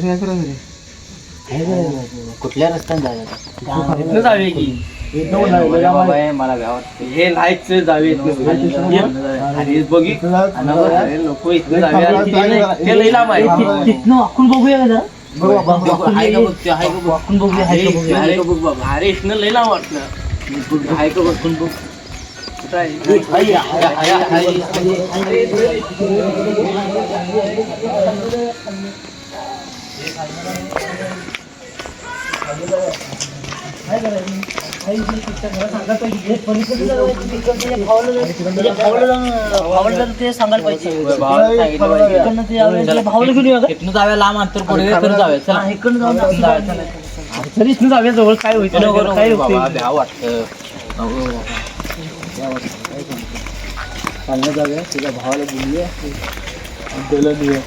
जायचं काय करायचं रे कुठल्या रस्त्याने जायचं इथनं जाऊया की? मला वाटते हे आणि बघी नको इथनं जाऊया. ते लई लांब आहे. तिथनं वाकून बघूया का बघूया. बाबा. अरे इथनं लई लांब वाटलं. हाय का बघ कोण बघ कुठं आहे? हाय, हाय, हाय. ते सांगायला पाहिजे भावाला घेऊन येऊ का? जाऊया लांब अंतर पडेल तर जाऊया चला इकडनं जाऊन जाऊया. तरी जाऊया जवळ काय होईल काय वाटतं चाललं जाऊया तुझ्या भावाला बोलूया आपल्याला देऊया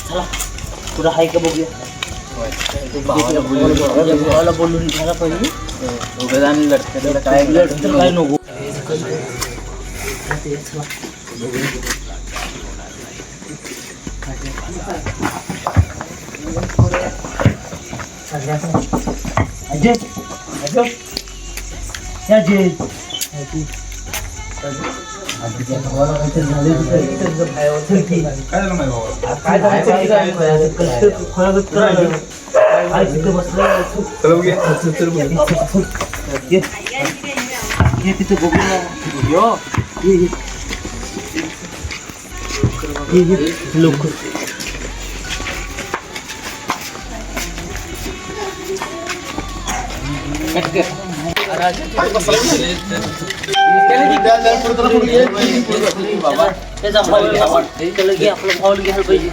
चला पुढं हाय का बघूया भावाला बोलून घ्यायला पाहिजे उगाच लढतं काय तर काय नको अजय अजय या अजय तिथे बघूया लोक त्याचा भाव घ्या त्याला घे आपलं भाव घ्यायला पाहिजे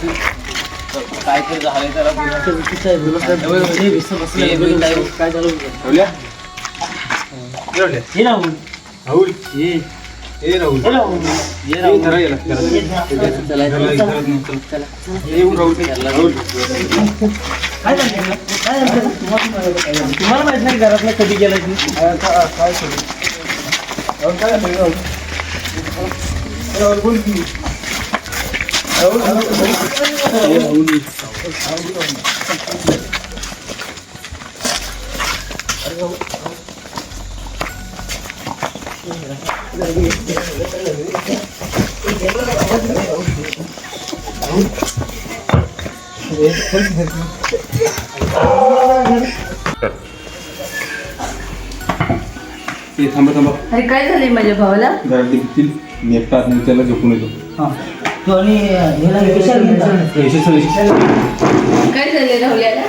काय तरी झालंय त्याला काय झालं हे राहुल राहुल हे ए राहुल हे राहुल जरा गेला चला येऊन राहुल राहुल काय झालं काय झालं तुम्हाला माहीत नाही घरातलं कधी गेलं काय करू काय झालं राहुल राहुल बोल ते थांबा थांबा. अरे काय झालंय माझ्या भावाला? गाडी मी एकटा आतमध्ये त्याला झोपून येतो. तू आणि ह्याला. पैसे काय झालंय राहुल्याला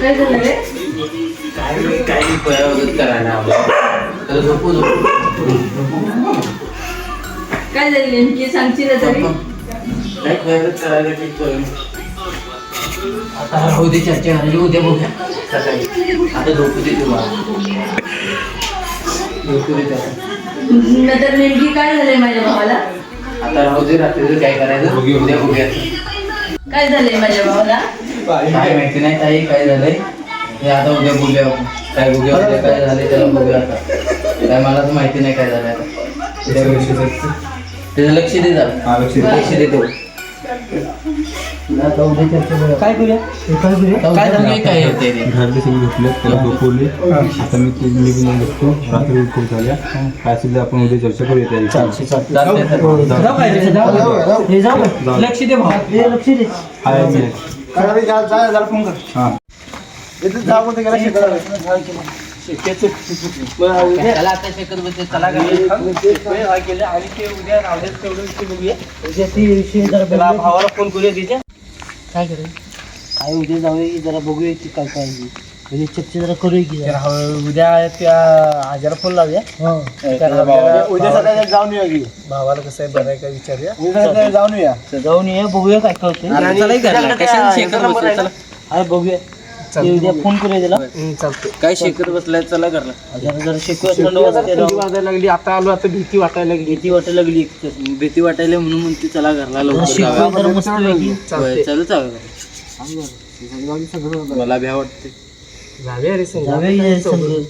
काय झालं रे काय झालं नेमकी? सांगशील तरी? आता उद्या चर्चा करायची उद्या बघूया. सकाळी. आता झोपू दे तुला झोपू दे. नंतर नेमकी काय झालंय माझ्या भावाला? आता राहू दे रात्री काय करायचं? बघूया. उद्या बघूया. काय झालंय माझ्या भावाला? काय माहिती नाही ताई काय झालंय? हे आता उद्या बघूया. काय बघूया उद्या काय झालंय त्याला बघूया आता. काय मला तर माहिती नाही काय झालंय आता. त्याचं लक्ष दे हा, लक्ष दे. काय करूया काय करूया काय झालं? काय होते ते घरातले सगळे झोपले त्याला झोपवले आता मी ते निघून बघतो. रात्री खूप झाल्या काय असेल ते आपण उद्या चर्चा करूया त्या चालते चालते जाऊ. काय रे? जाऊ. का? हे जाऊ का? लक्ष दे भाऊ. हे लक्ष दे. हाय मी. काय झालं? जा जा जरा फोन कर. हां. इथं जा बोलते गेला शेताला त्याला आता शेकत बसते चला का? आणि ते उद्या राहुल्यात तेवढं इथे बघूया. उद्या ते विषय जरा त्याला बघूया. भावाला फोन करूया तिच्या काय करेल काय उद्या जाऊया की जरा बघूया की काय काय आहे. उद्या चर्चा जरा करूया की जरा. उद्या त्या आजारा फोन लावूया. हो. त्याला उद्या सकाळी जाऊन येऊया की. भावाला कसं आहे? बरं आहे का? विचारूया. उद्या सकाळी जाऊन येऊया. जाऊन ये बघूया काय काय ना? अरे बघूया. उद्या फोन करूया त्याला. चालतंय. काय शेकत बसलाय? चला घरला. जरा जरा शिकूया थंड वाजते राव. थंडी वाजायला लागली आता आलो आता भीती वाटायला लागली. भीती वाटायला लागली भीती वाटायला म्हणून म्हणते चला घरला जरा लवकर शिकूया जाऊया. जरा मस्त पैकी. होय, चल जाऊया मला भ्या वाटते. जाऊया रे जाऊया की जरा संग.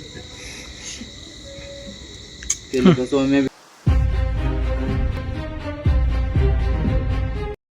ते लोक सौम्य